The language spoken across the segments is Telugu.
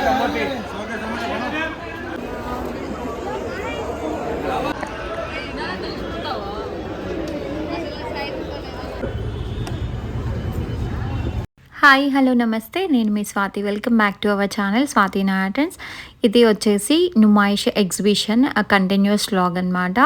মোটামুটি హాయ్ హలో నమస్తే. నేను మీ Swathi. Welcome back to our channel Swathi నాటన్స్ ఇది వచ్చేసి నుమాయిష్ ఎగ్జిబిషన్ కంటిన్యూస్ లాగ్ అనమాట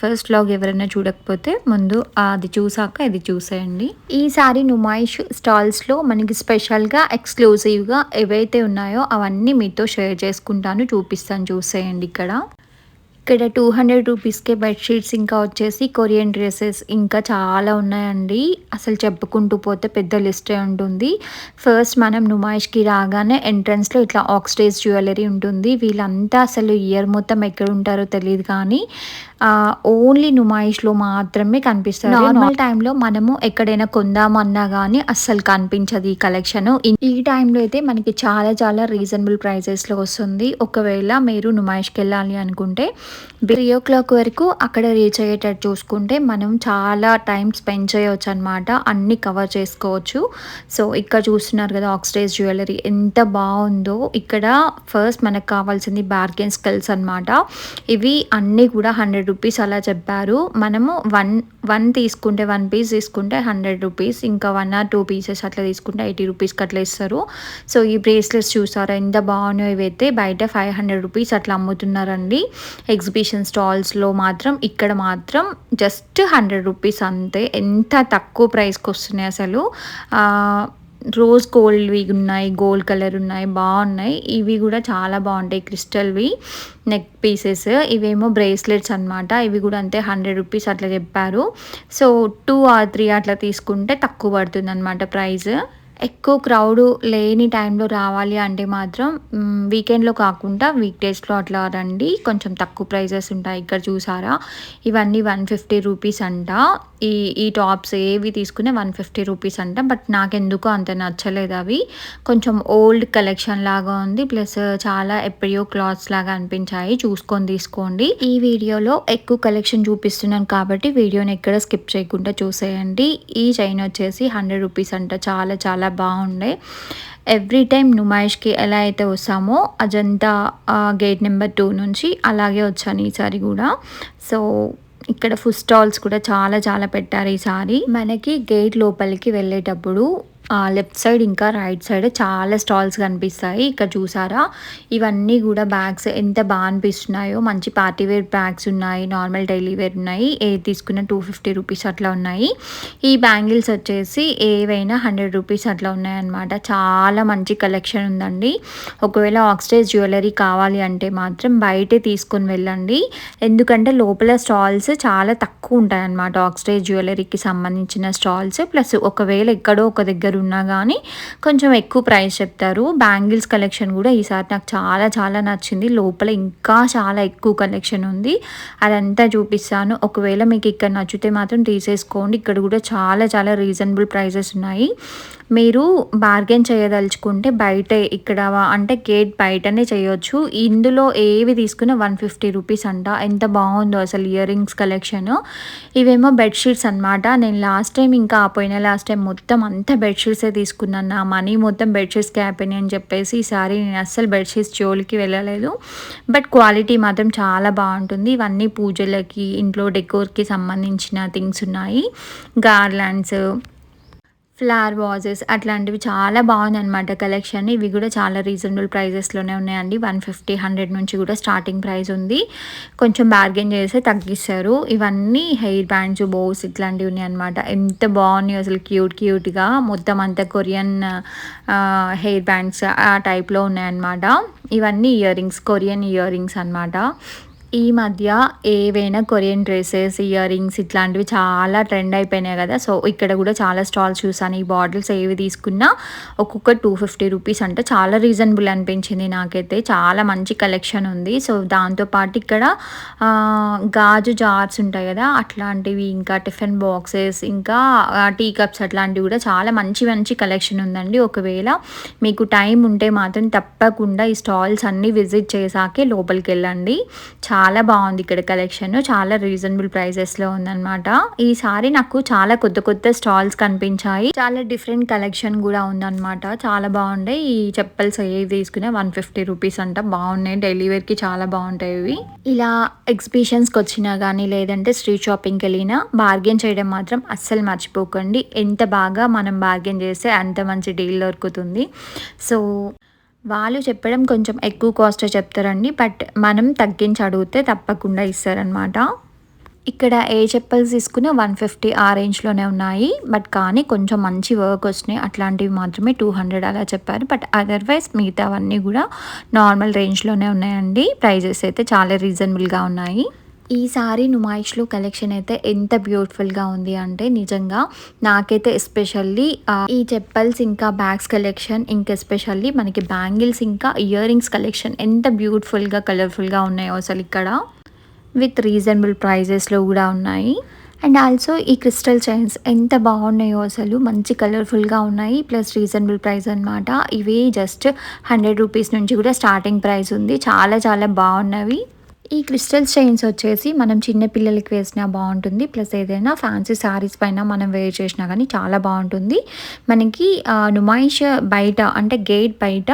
ఫస్ట్ లాగ్ ఎవరైనా చూడకపోతే ముందు అది చూసాక ఇది చూసేయండి. ఈసారి నుమాయిష్ స్టాల్స్లో మనకి స్పెషల్గా ఎక్స్క్లూజివ్గా ఏవైతే ఉన్నాయో అవన్నీ మీతో షేర్ చేసుకుంటాను చూపిస్తాను చూసేయండి ఇక్కడ. ఇక్కడ టూ హండ్రెడ్ రూపీస్కే బెడ్షీట్స్ ఇంకా వచ్చేసి కొరియన్ డ్రెస్సెస్ ఇంకా చాలా ఉన్నాయండి. అసలు చెప్పుకుంటూ పోతే పెద్ద లిస్టే ఉంటుంది. ఫస్ట్ మనం నుమాయిష్కి రాగానే ఎంట్రన్స్లో ఇట్లా ఆక్స్టేజ్ జ్యువెలరీ ఉంటుంది. వీళ్ళంతా అసలు ఇయర్ మొత్తం ఎక్కడ ఉంటారో తెలియదు కానీ ఓన్లీ నుమాయిష్లో మాత్రమే కనిపిస్తారు నార్మల్ టైంలో మనము ఎక్కడైనా కొందామన్నా కానీ అస్సలు కనిపించదు ఈ కలెక్షన్ ఈ టైంలో అయితే మనకి చాలా చాలా రీజనబుల్ ప్రైజెస్లో వస్తుంది. ఒకవేళ మీరు నుమాయిష్కి వెళ్ళాలి అనుకుంటే త్రీ ఓ క్లాక్ వరకు అక్కడ రీచ్ అయ్యేటట్టు చూసుకుంటే మనం చాలా టైం స్పెండ్ చేయవచ్చు అనమాట అన్ని కవర్ చేసుకోవచ్చు. సో ఇక్కడ చూస్తున్నారు కదా ఆక్సిడైజ్ జ్యువెలరీ ఎంత బాగుందో. ఇక్కడ ఫస్ట్ మనకు కావాల్సింది బార్గెన్ స్కిల్స్ అనమాట ఇవి అన్నీ కూడా హండ్రెడ్ రూపీస్ అలా చెప్పారు. మనము వన్ వన్ తీసుకుంటే వన్ పీస్ తీసుకుంటే హండ్రెడ్ రూపీస్ ఇంకా వన్ ఆర్ టూ పీసెస్ అట్లా తీసుకుంటే ఎయిటీ రూపీస్కి అట్లా ఇస్తారు. సో ఈ బ్రేస్లెట్స్ చూసారా ఎంత బాగున్నాయో ఇవైతే బయట ఫైవ్ హండ్రెడ్ రూపీస్ అట్లా అమ్ముతున్నారండి. ఎగ్జిబిషన్ స్టాల్స్లో మాత్రం ఇక్కడ మాత్రం జస్ట్ హండ్రెడ్ రూపీస్ అంతే. ఎంత తక్కువ ప్రైస్కి వస్తున్నాయి అసలు. రోజ్ గోల్డ్వి ఉన్నాయి గోల్డ్ కలర్ ఉన్నాయి బాగున్నాయి. ఇవి కూడా చాలా బాగుంటాయి క్రిస్టల్వి నెక్ పీసెస్. ఇవేమో బ్రేస్లెట్స్ అనమాట ఇవి కూడా అంతే హండ్రెడ్ రూపీస్ అట్లా చెప్పారు. సో టూ ఆర్ త్రీ అట్లా తీసుకుంటే తక్కువ పడుతుంది అనమాట ప్రైస్. ఎక్కువ క్రౌడ్ లేని టైంలో రావాలి అంటే మాత్రం వీకెండ్లో కాకుండా వీక్ డేస్లో అట్లా రండి. కొంచెం తక్కువ ప్రైజెస్ ఉంటాయి ఇక్కడ చూసారా? ఇవన్నీ వన్ ఫిఫ్టీ రూపీస్ అంట. ఈ ఈ టాప్స్ ఏవి తీసుకునే వన్ ఫిఫ్టీ రూపీస్ అంట. బట్ నాకెందుకో అంత నచ్చలేదు అవి. కొంచెం ఓల్డ్ కలెక్షన్ లాగా ఉంది. ప్లస్ చాలా ఎప్పుడో క్లాత్స్ లాగా అనిపించాయి. చూసుకొని తీసుకోండి. ఈ వీడియోలో ఎక్కువ కలెక్షన్ చూపిస్తున్నాను కాబట్టి వీడియోని ఎక్కడ స్కిప్ చేయకుండా చూసేయండి. ఈ చైన్ వచ్చేసి హండ్రెడ్ రూపీస్ అంట. చాలా చాలా బాగుండే. ఎవ్రీ టైం నుమాయిష్కి ఎలా అయితే వస్తామో అజంతా గేట్ నెంబర్ టూ నుంచి అలాగే వచ్చాను ఈసారి కూడా. సో ఇక్కడ ఫుడ్ స్టాల్స్ కూడా చాలా చాలా పెట్టారు ఈసారి మనకి గేట్ లోపలికి వెళ్ళేటప్పుడు లెఫ్ట్ సైడ్ ఇంకా రైట్ సైడ్ చాలా స్టాల్స్ కనిపిస్తాయి. ఇక్కడ చూసారా? ఇవన్నీ కూడా బ్యాగ్స్ ఎంత బాగా అనిపిస్తున్నాయో. మంచి పార్టీ వేర్ బ్యాగ్స్ ఉన్నాయి. నార్మల్ డైలీ వేర్ ఉన్నాయి. ఏ తీసుకున్న టూ ఫిఫ్టీ రూపీస్ అట్లా ఉన్నాయి. ఈ బ్యాంగిల్స్ వచ్చేసి ఏవైనా హండ్రెడ్ రూపీస్ అట్లా ఉన్నాయన్నమాట. చాలా మంచి కలెక్షన్ ఉందండి. ఒకవేళ ఆక్స్టైజ్ జ్యువెలరీ కావాలి అంటే మాత్రం బయటే తీసుకొని వెళ్ళండి. ఎందుకంటే లోపల స్టాల్స్ చాలా తక్కువ ఉంటాయన్నమాట. ఆక్స్టైజ్ జ్యువెలరీకి సంబంధించిన స్టాల్స్ ప్లస్ ఒకవేళ ఎక్కడో ఒక దగ్గర ఉన్నా కానీ కొంచెం ఎక్కువ ప్రైస్ చెప్తారు. బ్యాంగిల్స్ కలెక్షన్ కూడా ఈసారి నాకు చాలా చాలా నచ్చింది. లోపల ఇంకా చాలా ఎక్కువ కలెక్షన్ ఉంది. అదంతా చూపిస్తాను. ఒకవేళ మీకు ఇక్కడ నచ్చితే మాత్రం తీసేసుకోండి. ఇక్కడ కూడా చాలా చాలా రీజనబుల్ ప్రైజెస్ ఉన్నాయి. మీరు బార్గెన్ చేయదలుచుకుంటే బయటే ఇక్కడ అంటే గేట్ బయటనే చేయొచ్చు. ఇందులో ఏవి తీసుకున్నా వన్ ఫిఫ్టీ రూపీస్ అంట. ఎంత బాగుందో అసలు ఇయర్ రింగ్స్ కలెక్షన్ ఇవేమో బెడ్షీట్స్ అనమాట నేను లాస్ట్ టైం ఇంకా పోయిన లాస్ట్ టైం మొత్తం అంతా బెడ్షీట్సే తీసుకున్నాను. నా మనీ మొత్తం బెడ్షీట్స్కి అయిపోయినాయి అని చెప్పేసి ఈసారి నేను అస్సలు బెడ్షీట్స్ జోలికి వెళ్ళలేదు. బట్ క్వాలిటీ మాత్రం చాలా బాగుంటుంది. ఇవన్నీ పూజలకి ఇంట్లో డెకోర్కి సంబంధించిన థింగ్స్ ఉన్నాయి. గార్లాండ్స్ ఫ్లవర్ వాజెస్ అట్లాంటివి చాలా బాగుంది అనమాట కలెక్షన్ ఇవి కూడా చాలా రీజనబుల్ ప్రైజెస్లోనే ఉన్నాయండి. వన్ ఫిఫ్టీ హండ్రెడ్ నుంచి కూడా స్టార్టింగ్ ప్రైస్ ఉంది. కొంచెం బార్గెన్ చేస్తే తగ్గిస్తారు. ఇవన్నీ హెయిర్ బ్యాండ్స్ బోస్ ఇట్లాంటివి ఉన్నాయి అనమాట ఎంత బాగున్నాయి అసలు. క్యూట్ క్యూట్గా మొత్తం అంతా కొరియన్ హెయిర్ బ్యాండ్స్ ఆ టైప్లో ఉన్నాయన్నమాట. ఇవన్నీ ear rings Korean ear rings అనమాట ఈ మధ్య ఏవైనా కొరియన్ డ్రెస్సెస్ ఇయర్ రింగ్స్ ఇట్లాంటివి చాలా ట్రెండ్ అయిపోయినాయి కదా. సో ఇక్కడ కూడా చాలా స్టాల్స్ చూసాను. ఈ బాటిల్స్ ఏవి తీసుకున్నా ఒక్కొక్క టూ ఫిఫ్టీ రూపీస్ అంటే చాలా రీజనబుల్ అనిపించింది నాకైతే. చాలా మంచి కలెక్షన్ ఉంది. సో దాంతోపాటు ఇక్కడ గాజు జార్స్ ఉంటాయి కదా. అట్లాంటివి ఇంకా టిఫిన్ బాక్సెస్ ఇంకా టీ కప్స్ అట్లాంటివి కూడా చాలా మంచి మంచి కలెక్షన్ ఉందండి. ఒకవేళ మీకు టైం ఉంటే మాత్రం తప్పకుండా ఈ స్టాల్స్ అన్నీ విజిట్ చేసాకే లోపలికి వెళ్ళండి. చాలా చాలా బాగుంది ఇక్కడ కలెక్షన్. చాలా రీజనబుల్ ప్రైజెస్లో ఉందన్నమాట. ఈసారి నాకు చాలా కొత్త కొత్త స్టాల్స్ కనిపించాయి. చాలా డిఫరెంట్ కలెక్షన్ కూడా ఉందన్నమాట. చాలా బాగుండే. ఈ చెప్పల్స్ ఏవి తీసుకునే వన్ ఫిఫ్టీ రూపీస్ అంట. బాగున్నాయి. డైలీ వేర్కి చాలా బాగుంటాయి ఇవి. ఇలా ఎగ్జిబిషన్స్కి వచ్చినా కానీ లేదంటే స్ట్రీట్ షాపింగ్కి వెళ్ళినా బార్గెన్ చేయడం మాత్రం అస్సలు మర్చిపోకండి. ఎంత బాగా మనం బార్గెన్ చేస్తే అంత మంచి డీల్ దొరుకుతుంది. సో వాళ్ళు చెప్పడం కొంచెం ఎక్కువ కాస్ట్ చెప్తారండి బట్ మనం తగ్గించి అడిగితే తప్పకుండా ఇస్తారనమాట ఇక్కడ ఏ చెప్పల్స్ తీసుకున్నా వన్ ఫిఫ్టీ ఆ రేంజ్లోనే ఉన్నాయి బట్ కానీ కొంచెం మంచి వర్క్ వచ్చినాయి అట్లాంటివి మాత్రమే టూ హండ్రెడ్ అలా చెప్పారు బట్ అదర్వైజ్ మిగతావన్నీ కూడా నార్మల్ రేంజ్లోనే ఉన్నాయండి. ప్రైజెస్ అయితే చాలా రీజనబుల్గా ఉన్నాయి. ఈసారి నుమాయిష్లో కలెక్షన్ అయితే ఎంత బ్యూటిఫుల్గా ఉంది అంటే నిజంగా నాకైతే ఎస్పెషల్లీ ఈ చెప్పల్స్ ఇంకా బ్యాగ్స్ కలెక్షన్ ఇంకా ఎస్పెషల్లీ మనకి బ్యాంగిల్స్ ఇంకా ఇయర్ రింగ్స్ కలెక్షన్ ఎంత బ్యూటిఫుల్గా కలర్ఫుల్గా ఉన్నాయో అసలు ఇక్కడ. విత్ రీజనబుల్ ప్రైజెస్లో కూడా ఉన్నాయి. అండ్ ఆల్సో ఈ క్రిస్టల్ చైన్స్ ఎంత బాగున్నాయో అసలు మంచి కలర్ఫుల్గా ఉన్నాయి. ప్లస్ రీజనబుల్ ప్రైస్ అనమాట ఇవి జస్ట్ హండ్రెడ్ రూపీస్ నుంచి కూడా స్టార్టింగ్ ప్రైస్ ఉంది. చాలా చాలా బాగున్నవి. ఈ క్రిస్టల్ చైన్స్ వచ్చేసి మనం చిన్న పిల్లలకి వేసినా బాగుంటుంది. ప్లస్ ఏదైనా ఫ్యాన్సీ శారీస్ పైన మనం వేర్ చేసినా కానీ చాలా బాగుంటుంది. మనకి నుమాయిష్ బయట అంటే గేట్ బయట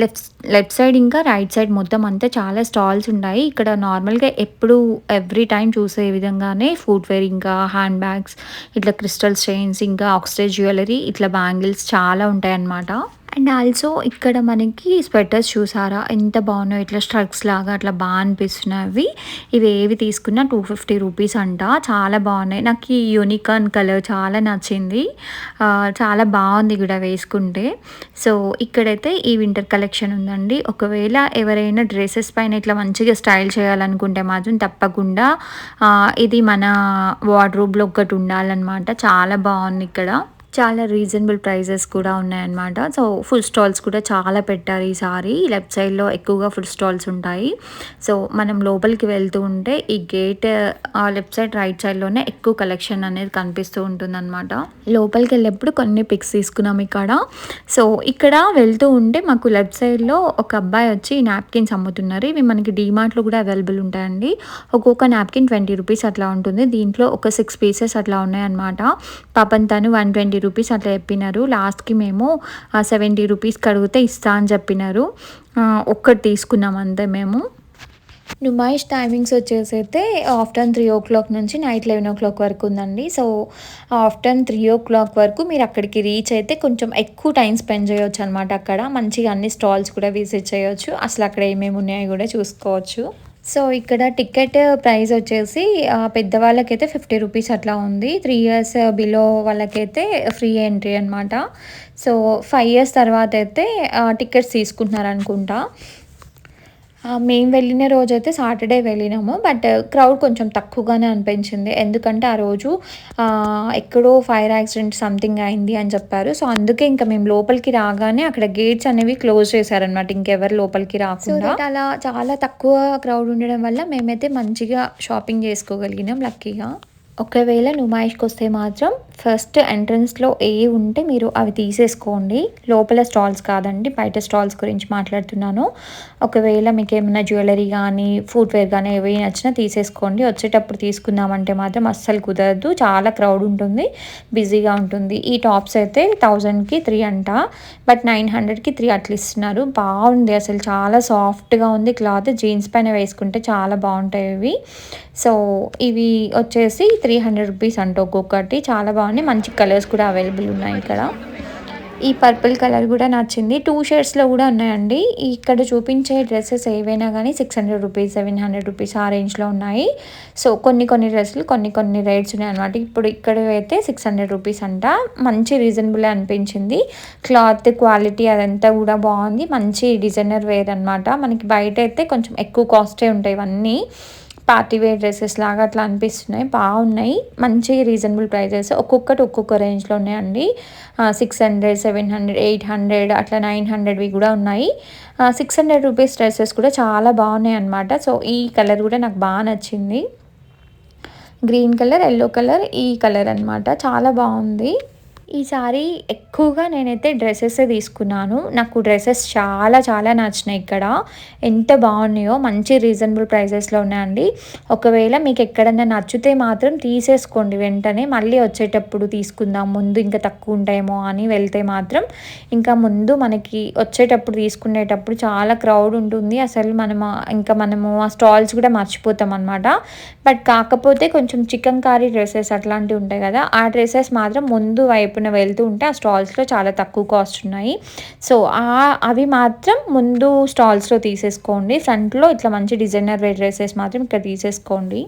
లెఫ్ట్ లెఫ్ట్ సైడ్ ఇంకా రైట్ సైడ్ మొత్తం అంతా చాలా స్టాల్స్ ఉన్నాయి ఇక్కడ నార్మల్గా ఎప్పుడు ఎవ్రీ టైం చూసే విధంగానే ఫుట్వేర్ ఇంకా హ్యాండ్ బ్యాగ్స్ ఇట్లా క్రిస్టల్ చైన్స్ ఇంకా ఆక్సిడైజ్ జ్యువెలరీ ఇట్లా బ్యాంగిల్స్ చాలా ఉంటాయి అన్నమాట అండ్ ఆల్సో ఇక్కడ మనకి స్వెటర్స్ చూసారా? ఎంత బాగున్నాయో ఇట్లా స్ట్రక్స్ లాగా అట్లా బాగా అనిపిస్తున్నాయి ఇవి ఏవి తీసుకున్నా టూ ఫిఫ్టీ రూపీస్ అంట. చాలా బాగున్నాయి. నాకు ఈ యూనికార్న్ కలర్ చాలా నచ్చింది. చాలా బాగుంది కూడా వేసుకుంటే. సో ఇక్కడైతే ఈ వింటర్ కలెక్షన్ ఉందండి. ఒకవేళ ఎవరైనా డ్రెస్సెస్ పైన ఇట్లా మంచిగా స్టైల్ చేయాలనుకుంటే మాత్రం తప్పకుండా ఇది మన వార్డ్రోబ్లో ఒకటి ఉండాలన్నమాట. చాలా బాగుంది ఇక్కడ. చాలా రీజనబుల్ ప్రైజెస్ కూడా ఉన్నాయన్నమాట. సో ఫుడ్ స్టాల్స్ కూడా చాలా పెట్టారు ఈసారి లెఫ్ట్ సైడ్లో ఎక్కువగా ఫుడ్ స్టాల్స్ ఉంటాయి. సో మనం లోపలికి వెళ్తూ ఉంటే ఈ గేట్ లెఫ్ట్ సైడ్ రైట్ సైడ్లోనే ఎక్కువ కలెక్షన్ అనేది కనిపిస్తూ ఉంటుందన్నమాట. లోపలికి వెళ్ళేప్పుడు కొన్ని పిక్స్ తీసుకున్నాం ఇక్కడ. సో ఇక్కడ వెళ్తూ ఉంటే మాకు లెఫ్ట్ సైడ్లో ఒక అబ్బాయి వచ్చి నాప్కిన్స్ అమ్ముతున్నారు. ఇవి మనకి డీమార్ట్లో కూడా అవైలబుల్ ఉంటాయండి. ఒక్కొక్క నాప్కిన్ ట్వంటీ రూపీస్ అట్లా ఉంటుంది. దీంట్లో ఒక సిక్స్ పీసెస్ అట్లా ఉన్నాయన్నమాట. పాపం తను వన్ ట్వంటీ రూపీస్ అట్లా చెప్పినారు. లాస్ట్కి మేము సెవెంటీ రూపీస్కి అడిగితే ఇస్తా అని చెప్పినారు. ఒక్కటి తీసుకున్నాం అంతే మేము. నుమాయిష్ టైమింగ్స్ వచ్చేసి అయితే ఆఫ్టర్న్ త్రీ ఓ క్లాక్ నుంచి నైట్ లెవెన్ ఓ క్లాక్ వరకు ఉందండి. So afternoon three o'clock వరకు మీరు అక్కడికి రీచ్ అయితే కొంచెం ఎక్కువ టైం స్పెండ్ చేయొచ్చు అనమాట అక్కడ. మంచిగా అన్ని స్టాల్స్ కూడా విజిట్ చేయొచ్చు. అసలు అక్కడ ఏమేమి ఉన్నాయో కూడా చూసుకోవచ్చు. సో ఇక్కడ టికెట్ ప్రైస్ వచ్చేసి పెద్దవాళ్ళకైతే ఫిఫ్టీ రూపీస్ అట్లా ఉంది. త్రీ ఇయర్స్ బిలో వాళ్ళకైతే ఫ్రీ ఎంట్రీ అనమాట సో ఫైవ్ ఇయర్స్ తర్వాత అయితే టికెట్స్ తీసుకుంటున్నారు అనుకుంటా మేము వెళ్ళిన రోజు అయితే సాటర్డే వెళ్ళినాము బట్ క్రౌడ్ కొంచెం తక్కువగానే అనిపించింది. ఎందుకంటే ఆ రోజు ఎక్కడో ఫైర్ యాక్సిడెంట్ సంథింగ్ అయింది అని చెప్పారు. సో అందుకే ఇంకా మేము లోపలికి రాగానే అక్కడ గేట్స్ అనేవి క్లోజ్ చేశారనమాట ఇంకెవరు లోపలికి రాకుండా. అలా చాలా తక్కువ క్రౌడ్ ఉండడం వల్ల మేమైతే మంచిగా షాపింగ్ చేసుకోగలిగినాం లక్కీగా ఒకవేళ నుమాయిష్కి వస్తే మాత్రం ఫస్ట్ ఎంట్రన్స్లో ఏ ఉంటే మీరు అవి తీసేసుకోండి. లోపల స్టాల్స్ కాదండి బయట స్టాల్స్ గురించి మాట్లాడుతున్నాను. ఒకవేళ మీకు ఏమైనా జ్యువెలరీ కానీ ఫుట్వేర్ కానీ ఏవి నచ్చినా తీసేసుకోండి. వచ్చేటప్పుడు తీసుకుందామంటే మాత్రం అస్సలు కుదరదు. చాలా క్రౌడ్ ఉంటుంది బిజీగా ఉంటుంది. ఈ టాప్స్ అయితే థౌజండ్కి త్రీ అంట. బట్ నైన్ హండ్రెడ్కి త్రీ అట్లా ఇస్తున్నారు బాగుంది అసలు. చాలా సాఫ్ట్గా ఉంది క్లాత్ జీన్స్ పైన వేసుకుంటే చాలా బాగుంటాయి ఇవి. సో ఇవి వచ్చేసి త్రీ త్రీ హండ్రెడ్ రూపీస్ అంట ఒక్కొక్కటి. చాలా బాగుంది మంచి కలర్స్ కూడా అవైలబుల్ ఉన్నాయి ఇక్కడ. ఈ పర్పుల్ కలర్ కూడా నచ్చింది. టూ షేడ్స్లో కూడా ఉన్నాయండి. ఇక్కడ చూపించే డ్రెస్సెస్ ఏవైనా కానీ six hundred rupees seven hundred rupees ఆ రేంజ్లో ఉన్నాయి. సో కొన్ని కొన్ని డ్రెస్సులు కొన్ని కొన్ని రేట్స్ ఉన్నాయి అనమాట ఇప్పుడు ఇక్కడ అయితే సిక్స్ హండ్రెడ్ రూపీస్ అంట. మంచి రీజనబుల్ అనిపించింది. క్లాత్ క్వాలిటీ అదంతా కూడా బాగుంది. మంచి డిజైనర్ వేర్ అనమాట మనకి బయట అయితే కొంచెం ఎక్కువ కాస్టే ఉంటాయి ఇవన్నీ. పార్టీ వేర్ డ్రెస్సెస్ లాగా అట్లా అనిపిస్తున్నాయి. బాగున్నాయి. మంచి రీజనబుల్ ప్రైజెస్. ఒక్కొక్కటి ఒక్కొక్క రేంజ్లో ఉన్నాయండి. Six hundred seven hundred eight hundred అట్లా నైన్ హండ్రెడ్వి కూడా ఉన్నాయి. సిక్స్ హండ్రెడ్ రూపీస్ డ్రెస్సెస్ కూడా చాలా బాగున్నాయి అనమాట సో ఈ కలర్ కూడా నాకు బాగా నచ్చింది. గ్రీన్ కలర్ ఎల్లో కలర్ ఈ కలర్ అనమాట చాలా బాగుంది. ఈసారి ఎక్కువగా నేనైతే డ్రెస్సెస్ తీసుకున్నాను. నాకు డ్రెస్సెస్ చాలా చాలా నచ్చినాయి ఇక్కడ. ఎంత బాగున్నాయో మంచి రీజనబుల్ ప్రైజెస్లో ఉన్నాయండి. ఒకవేళ మీకు ఎక్కడన్నా నచ్చితే మాత్రం తీసేసుకోండి వెంటనే. మళ్ళీ వచ్చేటప్పుడు తీసుకుందాం. ముందు ఇంకా తక్కువ ఉంటాయేమో అని వెళ్తే మాత్రం ఇంకా ముందు మనకి వచ్చేటప్పుడు తీసుకునేటప్పుడు చాలా క్రౌడ్ ఉంటుంది. అసలు మనము ఇంకా మనము ఆ స్టాల్స్ కూడా మర్చిపోతాం అనమాట బట్ కాకపోతే కొంచెం చికెన్ కారీ డ్రెస్సెస్ అట్లాంటివి ఉంటాయి కదా ఆ డ్రెస్సెస్ మాత్రం ముందు వైపు వైపున వెళ్తూ ఉంటే ఆ స్టాల్స్లో చాలా తక్కువ కాస్ట్ ఉన్నాయి. సో అవి మాత్రం ముందు స్టాల్స్లో తీసేసుకోండి. ఫ్రంట్లో ఇట్లా మంచి డిజైనర్ వేర్ డ్రెస్సెస్ మాత్రం ఇక్కడ తీసేసుకోండి.